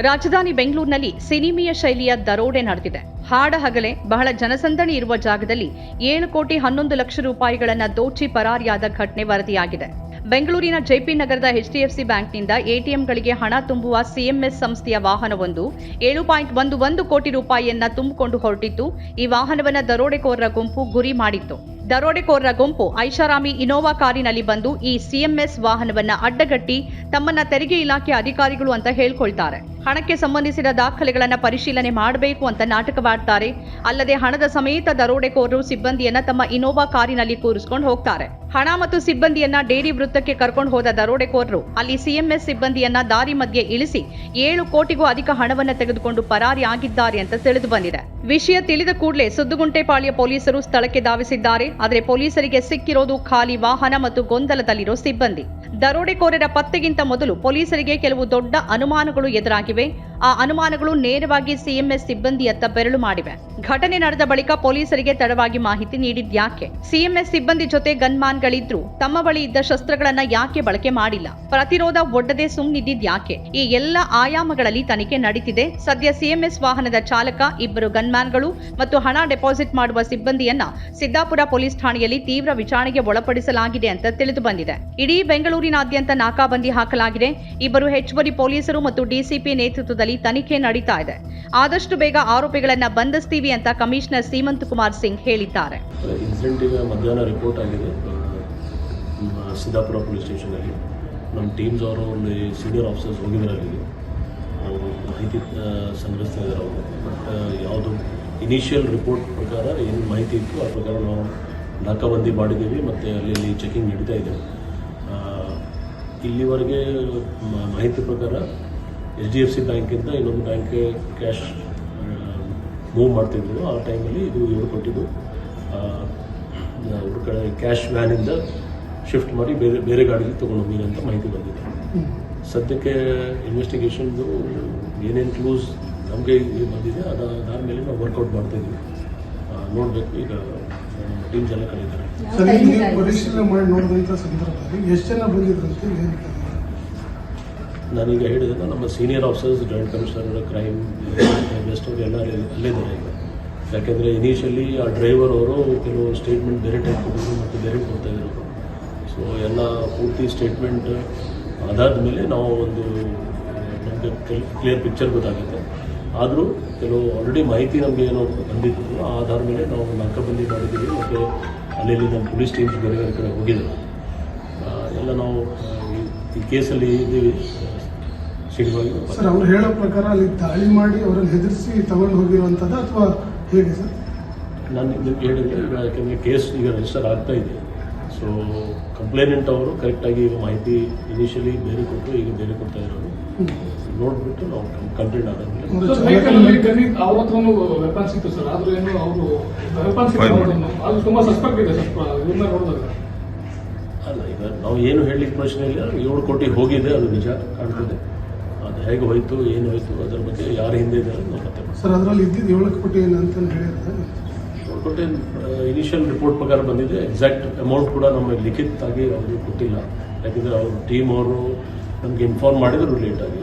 ರಾಜಧಾನಿ ಬೆಂಗಳೂರಿನಲ್ಲಿ ಸಿನಿಮೀಯ ಶೈಲಿಯ ದರೋಡೆ ನಡೆದಿದೆ. ಹಾಡ ಹಗಲೇ, ಬಹಳ ಜನಸಂದಣಿ ಇರುವ ಜಾಗದಲ್ಲಿ ಏಳು ಕೋಟಿ ಹನ್ನೊಂದು ಲಕ್ಷ ರೂಪಾಯಿಗಳನ್ನು ದೋಚಿ ಪರಾರಿಯಾದ ಘಟನೆ ವರದಿಯಾಗಿದೆ. ಬೆಂಗಳೂರಿನ ಜೆಪಿ ನಗರದ ಎಚ್ಡಿಎಫ್ಸಿ ಬ್ಯಾಂಕ್ನಿಂದ ಎಟಿಎಂಗಳಿಗೆ ಹಣ ತುಂಬುವ ಸಿಎಂಎಸ್ ಸಂಸ್ಥೆಯ ವಾಹನವೊಂದು ಏಳು ಪಾಯಿಂಟ್ ಒಂದು ಒಂದು ಕೋಟಿ ರೂಪಾಯಿಯನ್ನ ತುಂಬಿಕೊಂಡು ಹೊರಟಿತ್ತು ಈ ವಾಹನವನ್ನ ದರೋಡೆಕೋರರ ಗುಂಪು ಗುರಿ ಮಾಡಿತ್ತು. ದರೋಡೆಕೋರರ ಗುಂಪು ಐಷಾರಾಮಿ ಇನೋವಾ ಕಾರಿನಲ್ಲಿ ಬಂದು ಈ ಸಿಎಂಎಸ್ ವಾಹನವನ್ನ ಅಡ್ಡಗಟ್ಟಿ ತಮ್ಮನ್ನ ತೆರಿಗೆ ಇಲಾಖೆ ಅಧಿಕಾರಿಗಳು ಅಂತ ಹೇಳ್ಕೊಳ್ತಾರೆ. ಹಣಕ್ಕೆ ಸಂಬಂಧಿಸಿದ ದಾಖಲೆಗಳನ್ನ ಪರಿಶೀಲನೆ ಮಾಡಬೇಕು ಅಂತ ನಾಟಕವಾಡ್ತಾರೆ. ಅಲ್ಲದೆ ಹಣದ ಸಮೇತ ದರೋಡೆಕೋರರು ಸಿಬ್ಬಂದಿಯನ್ನ ತಮ್ಮ ಇನೋವಾ ಕಾರಿನಲ್ಲಿ ಕೂರಿಸ್ಕೊಂಡು ಹೋಗ್ತಾರೆ. ಹಣ ಮತ್ತು ಸಿಬ್ಬಂದಿಯನ್ನ ಡೇರಿ ವೃತ್ತಕ್ಕೆ ಕರ್ಕೊಂಡು ಹೋದ ದರೋಡೆಕೋರರು ಅಲ್ಲಿ ಸಿಎಂಎಸ್ ಸಿಬ್ಬಂದಿಯನ್ನ ದಾರಿ ಮಧ್ಯೆ ಇಳಿಸಿ ಏಳು ಕೋಟಿಗೂ ಅಧಿಕ ಹಣವನ್ನ ತೆಗೆದುಕೊಂಡು ಪರಾರಿ ಆಗಿದ್ದಾರೆ ಅಂತ ತಿಳಿದು ಬಂದಿದೆ. ವಿಷಯ ತಿಳಿದ ಕೂಡಲೇ ಸುದ್ದುಗುಂಟೆಪಾಳ್ಯ ಪೊಲೀಸರು ಸ್ಥಳಕ್ಕೆ ಧಾವಿಸಿದ್ದಾರೆ. ಆದರೆ ಪೊಲೀಸರಿಗೆ ಸಿಕ್ಕಿರೋದು ಖಾಲಿ ವಾಹನ ಮತ್ತು ಗೊಂದಲದಲ್ಲಿರೋ ಸಿಬ್ಬಂದಿ. ದರೋಡೆಕೋರರ ಪತ್ತೆಗಿಂತ ಮೊದಲು ಪೊಲೀಸರಿಗೆ ಕೆಲವು ದೊಡ್ಡ ಅನುಮಾನಗಳು ಎದುರಾಗಿವೆ. ಆ ಅನುಮಾನಗಳು ನೇರವಾಗಿ ಸಿಎಂಎಸ್ ಸಿಬ್ಬಂದಿಯತ್ತ ಬೆರಳು ಮಾಡಿವೆ. ಘಟನೆ ನಡೆದ ಬಳಿಕ ಪೊಲೀಸರಿಗೆ ತಡವಾಗಿ ಮಾಹಿತಿ ನೀಡಿದ್ಯಾಕೆ ಸಿಎಂಎಸ್ ಸಿಬ್ಬಂದಿ ಜೊತೆ ಗನ್ಮಾನ್ಗಳಿದ್ರು. ತಮ್ಮ ಬಳಿ ಇದ್ದ ಶಸ್ತ್ರಗಳನ್ನ ಯಾಕೆ ಬಳಕೆ ಮಾಡಿಲ್ಲ? ಪ್ರತಿರೋಧ ಒಡ್ಡದೆ ಸುಮ್ಮನಿದ್ದಿದ್ಯಾಕೆ ಈ ಎಲ್ಲ ಆಯಾಮಗಳಲ್ಲಿ ತನಿಖೆ ನಡೀತಿದೆ. ಸದ್ಯ ಸಿಎಂಎಸ್ ವಾಹನದ ಚಾಲಕ, ಇಬ್ಬರು ಗನ್ಮ್ಯಾನ್ಗಳು ಮತ್ತು ಹಣ ಡೆಪಾಸಿಟ್ ಮಾಡುವ ಸಿಬ್ಬಂದಿಯನ್ನ ಸಿದ್ದಾಪುರ ಪೊಲೀಸ್ ಠಾಣೆಯಲ್ಲಿ ತೀವ್ರ ವಿಚಾರಣೆಗೆ ಒಳಪಡಿಸಲಾಗಿದೆ ಅಂತ ತಿಳಿದು ಬಂದಿದೆ. ಇಡೀ ಬೆಂಗಳೂರಿನಾದ್ಯಂತ ನಾಕಾಬಂದಿ ಹಾಕಲಾಗಿದೆ. ಇಬ್ಬರು ಹೆಚ್ಚುವರಿ ಪೊಲೀಸರು ಮತ್ತು ಡಿಸಿಪಿ ನೇತೃತ್ವದಲ್ಲಿ ತನಿಖೆ ನಡೀತಾ ಇದೆ. ಆದಷ್ಟು ಬೇಗ ಆರೋಪಿಗಳನ್ನ ಬಂಧಿಸ್ತೀವಿ ಅಂತ ಕಮಿಷನರ್ ಸೀಮಂತ್ ಕುಮಾರ್ ಸಿಂಗ್ ಹೇಳಿದ್ದಾರೆ. ಮಧ್ಯಾಹ್ನ ರಿಪೋರ್ಟ್ ಆಗಿದೆ. ಸಿದ್ದಾಪುರ ಪೊಲೀಸ್ ಸ್ಟೇಷನಲ್ಲಿ ನಮ್ಮ ಟೀಮ್ಸ್ ಅವರು ಅಲ್ಲಿ ಸೀನಿಯರ್ ಆಫೀಸರ್ಸ್ ಹೋಗಿದ್ದಾರೆ ಅವರು ಮಾಹಿತಿ ಸಂಗ್ರಹಿಸ್ತಾ ಇದ್ದಾರೆ ಅವರು. ಬಟ್ ಯಾವುದು ಇನಿಷಿಯಲ್ ರಿಪೋರ್ಟ್ ಪ್ರಕಾರ ಏನು ಮಾಹಿತಿ ಇತ್ತು, ಆ ಪ್ರಕಾರ ನಾವು ನಾಕಾಬಂದಿ ಮಾಡಿದ್ದೀವಿ ಮತ್ತು ಅಲ್ಲಿ ಚೆಕಿಂಗ್ ನಡೀತಾ ಇದೆ. ಇಲ್ಲಿವರೆಗೆ ಮಾಹಿತಿ ಪ್ರಕಾರ ಎಚ್ ಡಿ ಎಫ್ ಸಿ ಬ್ಯಾಂಕಿಂದ ಇನ್ನೊಂದು ಬ್ಯಾಂಕ್ಗೆ ಕ್ಯಾಶ್ ಮೂವ್ ಮಾಡ್ತಿದ್ರು. ಆ ಟೈಮಲ್ಲಿ ಇದು ಇವರು ಕೊಟ್ಟಿದ್ದು ಇವ್ರ ಕಡೆ ಕ್ಯಾಶ್ ವ್ಯಾನಿಂದ ಶಿಫ್ಟ್ ಮಾಡಿ ಬೇರೆ ಬೇರೆ ಗಾಡಿಗೆ ತೊಗೊಂಡು ಹೋಗಿ ಅಂತ ಮಾಹಿತಿ ಬಂದಿದೆ. ಸದ್ಯಕ್ಕೆ ಇನ್ವೆಸ್ಟಿಗೇಷನ್ದು ಏನೇನು ಕ್ಲೂಸ್ ನಮಗೆ ಬಂದಿದೆ ಅದಾದ ಮೇಲೆ ನಾವು ವರ್ಕೌಟ್ ಮಾಡ್ತಾಯಿದ್ವಿ ನೋಡಬೇಕು. ಈಗ ಟೀಮ್ಸ್ ಎಲ್ಲ ಕರೀತಾರೆ. ಎಷ್ಟು ಜನ ಬಂದಿದ್ರಂತೆ ನಾನೀಗ ಹೇಳಿದ ನಮ್ಮ senior officers joint commissioner crime best ಅವರು ಎಲ್ಲ ಅಲ್ಲಿದ್ದಾರೆ ಈಗ. ಯಾಕೆಂದರೆ ಇನಿಷಿಯಲಿ ಆ ಡ್ರೈವರ್ ಅವರು ಕೆಲವು ಸ್ಟೇಟ್ಮೆಂಟ್ ಬೇರೆ ಟೈಪ್ ಕೊಟ್ಟಿದ್ರು ಮತ್ತು ಬೇರೆ ಕೊಡ್ತಾ ಇದ್ರು. ಸೊ ಎಲ್ಲ ಪೂರ್ತಿ ಸ್ಟೇಟ್ಮೆಂಟ್ ಅದಾದಮೇಲೆ ನಾವು ಒಂದು, ನಮಗೆ ಕ್ಲಿಯರ್ ಪಿಕ್ಚರ್ ಗೊತ್ತಾಗುತ್ತೆ. ಆದರೂ ಕೆಲವು ಆಲ್ರೆಡಿ ಮಾಹಿತಿ ನಮಗೆ ಏನೋ ಬಂದಿತ್ತು, ಆ ಆಧಾರ ಮೇಲೆ ನಾವು ನಾಲ್ಕಬಂದಿ ಮಾಡಿದ್ದೀವಿ ಮತ್ತು ಅಲ್ಲಿ ನಮ್ಮ ಪೊಲೀಸ್ ಟೀಮ್ಸ್ ಬೇರೆ ಬೇರೆ ಕಡೆ ಹೋಗಿದ್ದಾರೆ. ಎಲ್ಲ ನಾವು ಈ ಕೇಸಲ್ಲಿ ಇದ್ದೀವಿ ಸಿಡಿವಾಗಿ ಸರ್ ಅವ್ರು ಹೇಳೋ ಪ್ರಕಾರ ಅಲ್ಲಿ ದಾಳಿ ಮಾಡಿ ಅವರನ್ನು ಹೆದರಿಸಿ ತಗೊಂಡು ಹೋಗಿರುವಂಥದ್ದು ಅಥವಾ ಹೇಗೆ ಸರ್? ನಾನು ನಿಮ್ಗೆ ಹೇಳಿದ್ರೆ ಈಗ ಯಾಕೆಂದರೆ ಕೇಸ್ ಈಗ ರಿಜಿಸ್ಟರ್ ಆಗ್ತಾ ಇದೆ. ಸೊ ಕಂಪ್ಲೇನೆಂಟ್ ಅವರು ಕರೆಕ್ಟಾಗಿ ಈಗ ಮಾಹಿತಿ ಇನಿಷಿಯಲಿ ಬೇರೆ ಕೊಟ್ಟು ಈಗ ಬೇರೆ ಕೊಡ್ತಾ ಇರೋದು ನೋಡಿಬಿಟ್ಟು ನಾವು ಕಂಪ್ಲೇಂಟ್ ಆದಾದ್ಮೇಲೆ ಒಂದು ಸರ್ ವೆಹಿಕಲ್ ಅಲ್ಲಿ ಚಾಲಕನ- ಗನ್ನಿ ಅವತ್ತು ಸರ್. ಆದರೂ ಏನು ಅವರು ವೆಪನ್ಸ್ ಇತ್ತು ಅದು ತುಂಬಾ ಸಸ್ಪೆಕ್ಟ್ ಇದೆ ಸ್ವಲ್ಪ ಇವ್ರನ್ನ ನೋಡಿದಾಗ. ಅಲ್ಲ ಈಗ ನಾವು ಏನು ಹೇಳಲಿಕ್ಕೆ ಪ್ರಶ್ನೆ ಇಲ್ಲ ಏಳು ಕೋಟಿ ಹೋಗಿದೆ ಅದು ನಿಜ ಕಾಣ್ತದೆ. ಅದು ಹೇಗೆ ಹೋಯಿತು ಏನು ಹೋಯಿತು ಅದರ ಬಗ್ಗೆ ಯಾರು ಹಿಂದೆ ಇದ್ದಾರೆ ನಾವು ಮತ್ತೆ ಸರ್ ಅದರಲ್ಲಿ ಇದ್ದಿದ್ದು ಏಳು ಕೋಟಿ ಏನು ಅಂತ ಹೇಳಿದ್ರೆ? ಏಳು ಕೋಟಿ ಇನಿಷಿಯಲ್ ರಿಪೋರ್ಟ್ ಪ್ರಕಾರ ಬಂದಿದೆ. ಎಕ್ಸಾಕ್ಟ್ ಅಮೌಂಟ್ ಕೂಡ ನಮಗೆ ಲಿಖಿತ್ ಆಗಿ ಅವರು ಕೊಟ್ಟಿಲ್ಲ. ಯಾಕೆಂದರೆ ಅವ್ರ ಟೀಮ್ ಅವರು ನಮಗೆ ಇನ್ಫಾರ್ಮ್ ಮಾಡಿದ್ರು ಲೇಟಾಗಿ